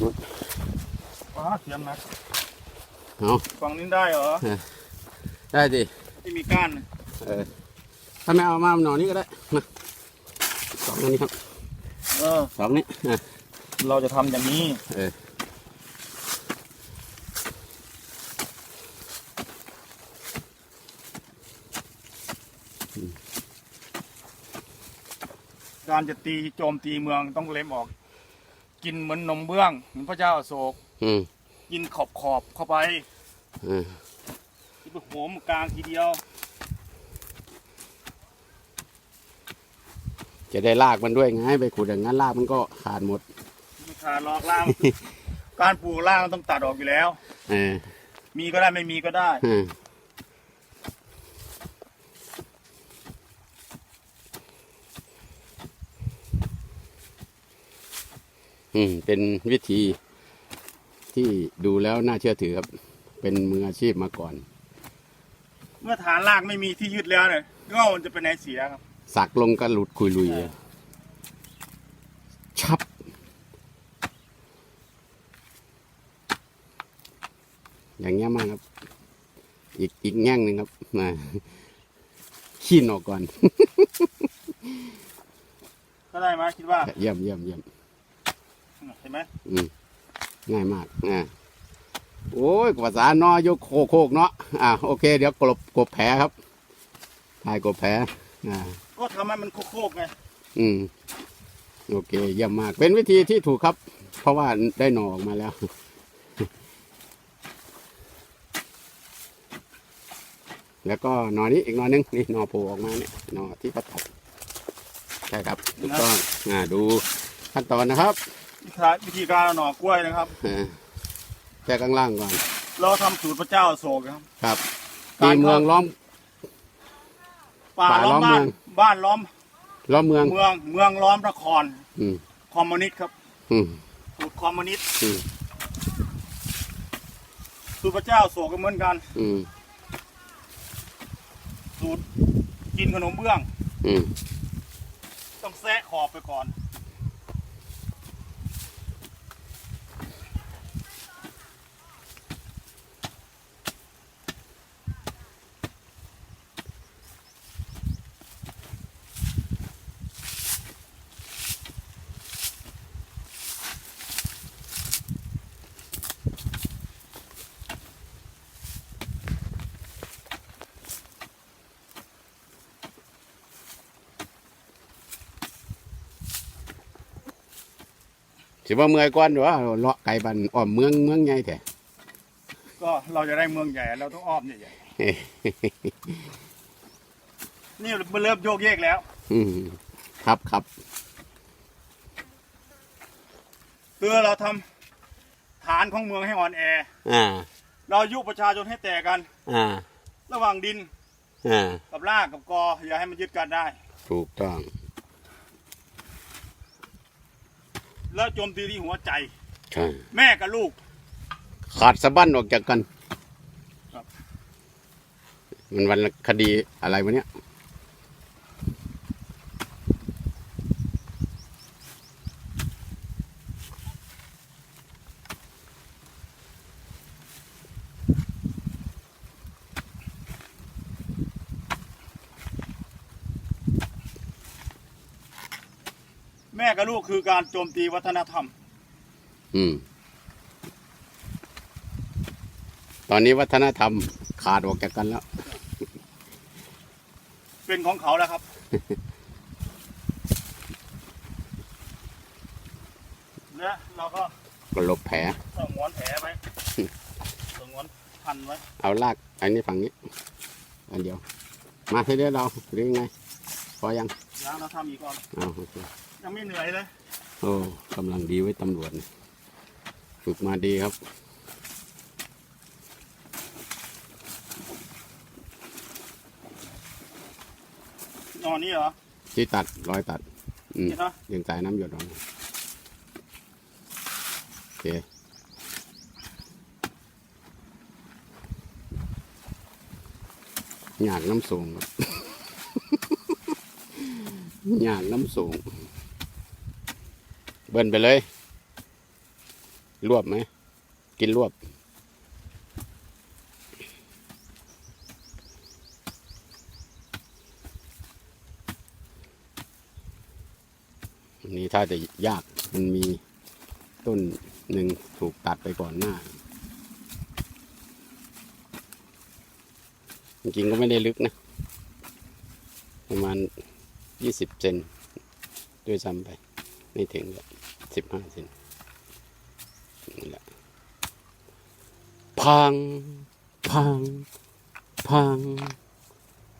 นู้นว้าเสียมนะเอาฝั่งนี้ได้เหรอ ได้ดิที่มีก้านเออถ้าไม่เอามาหน่อนี้ก็ได้มาสองอันนี้ครับ เออสองนี้อะเราจะทำอย่างนี้ เออการจะตีโจมตีเมืองต้องเล็มออก กินเหมือนนมเบื้องเหมือนพระเจ้าอโศกอืมกินขอบขอบๆเข้าไปเออที่ไปโหมกลางทีเดียว จะได้ลากมันด้วยไงไปขุดอย่างนั้นลากมันก็ขาดหมด ไม่ขาดหลอกล่าง การปลูกล่างมันต้องตัดออกอยู่แล้ว เออมีก็ได้ไม่มีก็ได้ เออ อืมเป็นวิธีที่ดูแล้วน่าเชื่อถือครับ เป็นมืออาชีพมาก่อน เมื่อฐานรากไม่มีที่ยึดแล้วเนี่ยเง่ามันจะเป็นไหนเสียครับ สักลงก็หลุดคุยลุยอะชับ อย่างเงี้ยมากครับ อีกอีกแง่งหนึ่งครับมาขี้นออกก่อน ก็ได้ไหมคิดว่า เยี่ยมเยี่ยมเยี่ยม เห็นไหมอืมง่ายมากอ่าโอ้ยภาษานอยกโคกโคกเนาะอ่าโอเค เดี๋ยวกลบกบแผลครับถ่ายกบแผลอ่า ก็ทำให้มันโคกๆไงอืม โอเคเยี่ยมมาก เป็นวิธีที่ถูกครับ เพราะว่าได้หน่อออกมาแล้ว แล้วก็หน่อนี้อีกหน่อนึงนี่หน่อโผล่ออกมาเนี่ยหน่อที่เขาตัดใช่ครับถูกต้องอ่าดูขั้นตอนนะครับ วิธีวิธีการเอาหน่อกล้วยนะครับอ่าแค่ข้างล่างก่อน เราทำสูตรพระเจ้าอโศกครับ ครับการตีเมืองล้อม ป่าป่าล้อมล้อมบ้าน เมือง บ้านล้อม ล้อมเมือง เมือง เมืองล้อมนคร อืมคอมมิวนิสต์ครับ อืมสูตรคอมมิวนิสต์ อืมสูตรพระเจ้าอโศกก็เหมือนกัน อืมสูตรกินขนมเบื้อง อืมต้องแซะขอบไปก่อน สิว่าเมื่อยก่อนหรือว่าเลาะไก่บันอ้อมเมืองเมืองใหญ่แท้ก็เราจะได้เมืองใหญ่เราต้องอ้อมใหญ่ๆนี่มันเริ่มโยกเยกแล้ว อืมครับครับคือเราทำฐานของเมืองให้อ่อนแออ่าเรายุประชาชนให้แตกกัน อ่า ระหว่างดิน อ่า กับรากกับกออย่าให้มันยึดกันได้ ถูกต้อง แล้วโจมตีที่หัวใจ ใช่แม่กับลูก ขาดสะบั้นออกจากกันครับ มันวันคดีอะไรวะเนี่ย แม่กับลูกคือการโจมตีวัฒนธรรม อืม ตอนนี้วัฒนธรรมขาดออกจากกันแล้ว เป็นของเขาแล้วครับ และเราก็ก็ลบแผลสงวนแผลไว้สงวนพันไว้ เอาลากอันนี้ฝั่งนี้ อันเดียว มาทีเดียวเราหรือยังไง พอยังยังเราทำอีกก่อน เอาโอเค ยังไม่เหนื่อยเลยโอ้กำลังดีไว้ตำรวจนี่ฝึกมาดีครับ นอนนี่เหรอ ที่ตัดรอยตัด อืมเห็นไหมยังสายน้ำหยดออกมาโอเค อยากน้ำสูงครับ อยากน้ำสูง เบิ้นไปเลย รวบไหม กินรวบนนี้ถ้าจะยากมันมีต้นหนึ่งถูกตัดไปก่อนหน้า จริงๆก็ไม่ได้ลึกนะ ประมาณยี่สิบเซนด้วยซ้ำไป ไม่ถึง สิบห้าเซนนี่แหละพังพังพัง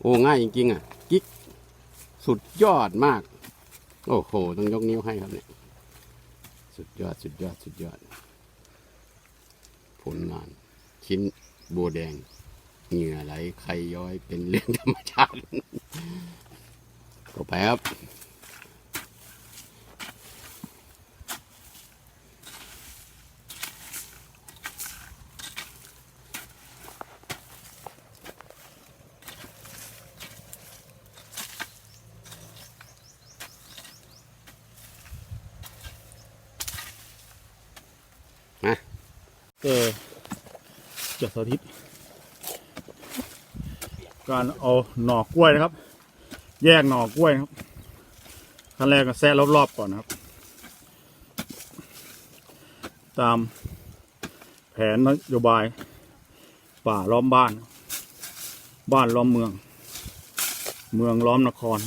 โอ้ง่ายจริงๆอะกิ๊กสุดยอดมาก โอ้โห ต้องยกนิ้วให้ครับเนี่ย สุดยอดสุดยอดสุดยอด ผลงาน ชิ้นโบวแดง เหงื่อไหลไขย้อยเป็นเรื่องธรรมชาติก็ไปครับ ก็จะสาธิต การเอาหน่อกล้วยนะครับ แยกหน่อกล้วยนะครับขั้นแรกก็แซะรอบๆก่อนนะครับ ตามแผนนโยบาย ป่าล้อมบ้าน บ้านล้อมเมือง เมืองล้อมนคร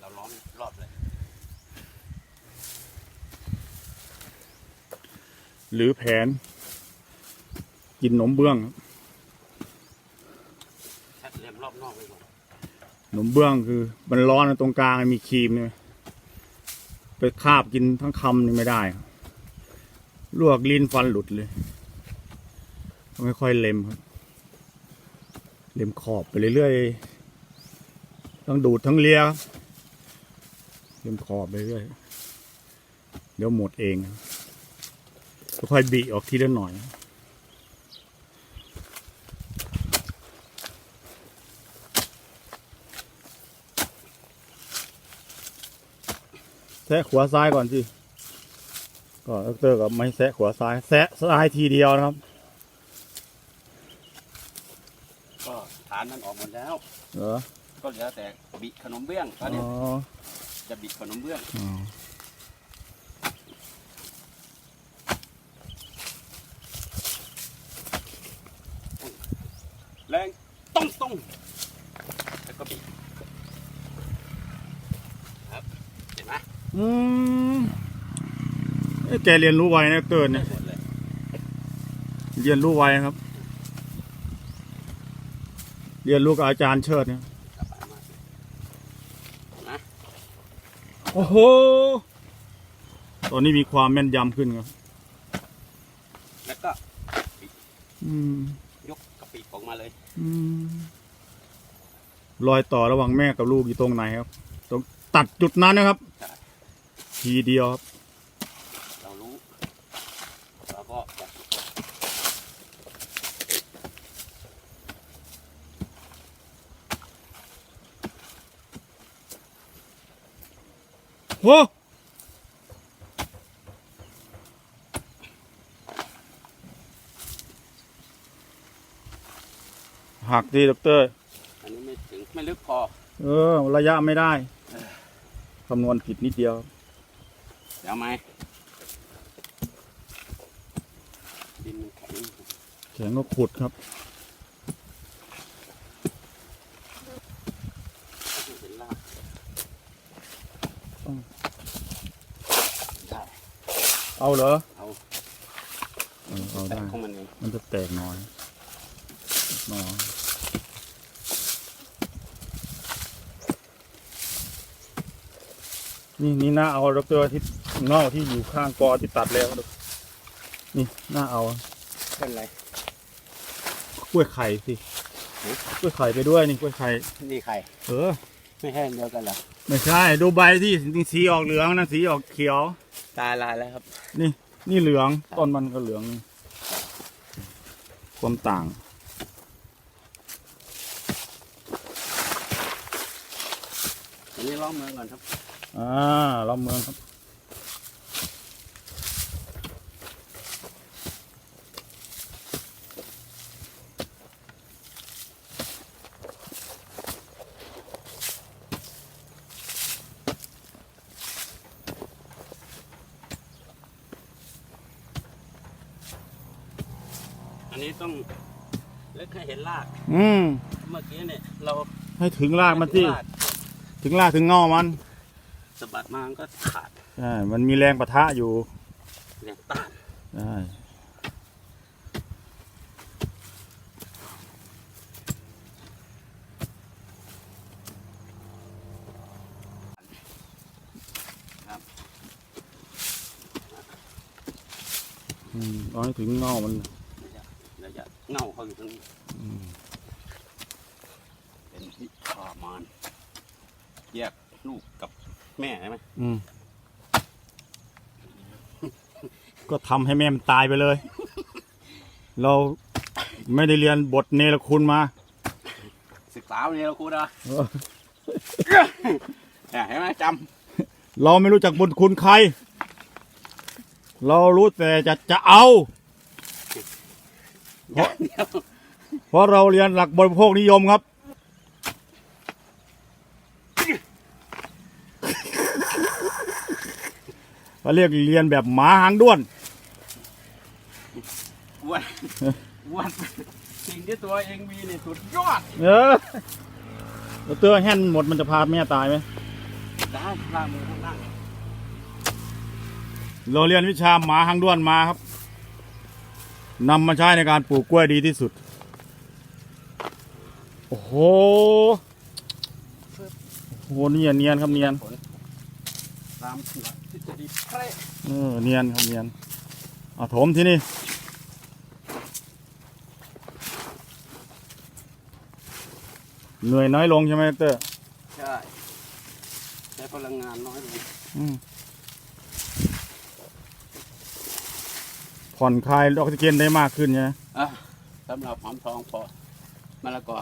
เราล้อมรอบเลย หรือแผน กินหนมเบื้องครับชัดเรียมรอบนอกไปก่อนขนมเบื้องคือมันร้อนตรงกลางมันมีครีมเนี่ยไปคาบกินทั้งคำนี่ไม่ได้ครับลวกลิ้นฟันหลุดเลยต้องค่อยๆเล็มครับ เล็มขอบไปเรื่อยๆ ต้องดูดทั้งเลียครับเล็มขอบไปเรื่อย เดี๋ยวหมดเองครับ ค่อยๆบีออกทีละหน่อย แซะขวาซ้ายก่อนสิก็ดอกเตอร์กับไม่แซะขวาซ้าย แซะซ้ายทีเดียวนะครับ ก็ฐานมันออกหมดแล้ว เหรอ ก็เหลือแต่บิขนมเบื้องตอนนี้อ๋อจะบิขนมเบื้อง อ๋อ แรงต้องต้องแล้วก็บิครับ เห็นไหม อืมเอ้ย แกเรียนรู้ไวนะดอกเตอร์เนี่ยหมดเลยเรียนรู้ไวครับ เรียนรู้กับอาจารย์เชิดเนี่ยกลับมามาโอ้โห ตอนนี้มีความแม่นยำขึ้นครับ แล้วก็อืมยกกระปิออกมาเลยอืมรอยต่อระหว่างแม่กับลูกอยู่ตรงไหนครับ ตรงตัดจุดนั้นนะครับใช่ทีเดียวครับ เรารู้ เราก็จะ โอ้หักดีดอกเตอร์อันนี้ไม่ถึงไม่ลึกพอ เออ ระยะไม่ได้คำนวณผิดนิดเดียว เดี๋ยวไหมดินมันแข็งแข็งก็ขุดครับ เห็นลากได้ เอาเหรอ เอา เออเอาแต่ได้ของมันเองมันจะแตกน้อยน้อยนี่นี่น่าเอาดอกเตอร์ที่เงาที่อยู่ข้างกอที่ตัดแล้วดูนี่น่าเอาเป็นไร กล้วยไข่สิฮะกล้วยไข่ไปด้วยนี่กล้วยไข่ นี่ใครเออ ไม่ใช่อันเดียวกันเหรอไม่ใช่ ดูใบที่นี่สีออกเหลืองนะสีออกเขียว ตายลายแล้วครับ นี่ นี่เหลืองต้นมันก็เหลือง ความต่าง อันนี้ล้อมเมืองก่อนครับ อ่าล้อมเมืองครับ นนี้ต้องเล็กให้เห็นราก อืม เมื่อกี้เนี่ยเราให้ถึงรากมันที่รากถึงรากถึงเงามันสะบัดมามันก็ขาดใช่มันมีแรงปะทะอยู่แรงต้านใช่ครับอืมเอาให้ถึงเงามันระยะระยะ เงาเขาอยู่ตรงนี้อืมเป็นวิชามานแยกลูกกับแม่ใช่ไหมอืม ก็ทำให้แม่มันตายไปเลย เราไม่ได้เรียนบทเนรคุณมา ศึกษาวันนี้เราครูนะเออ เนี่ยเห็นไหมจเราไม่รู้จักบุญคุณใคร เรารู้แต่จะจะเอาำ เดี๋ยวเดี๋ยวเพราะเราเรียนหลักบริโภคนิยมครับเขาเรียกเรียนแบบหมาหางด้วนอ้วนอ้วนสิ่งที่ตัวเองมีนี่สุดยอด เออแล้วเตื้อแห่นหมดมันจะพาแม่ตายไหมได้ล่างมือข้างล่างเราเรียนวิชาหมาหางด้วนมาครับ นำมาใช้ในการปลูกกล้วยดีที่สุด โอ้โหโอ้โหเนียนเนียนครับเนียนผลตามหลักทฤษฎีเป๊ะเออเนียนครับเนียนเอาถมที่นี่เหนื่อยน้อยลงใช่ไหมเตอร์ใช่ใช้พลังงานน้อยลงอืม ผ่อนคลายออกซิเจนได้มากขึ้นใช่ไหมอะสำหรับหอมทองพอมะละกอ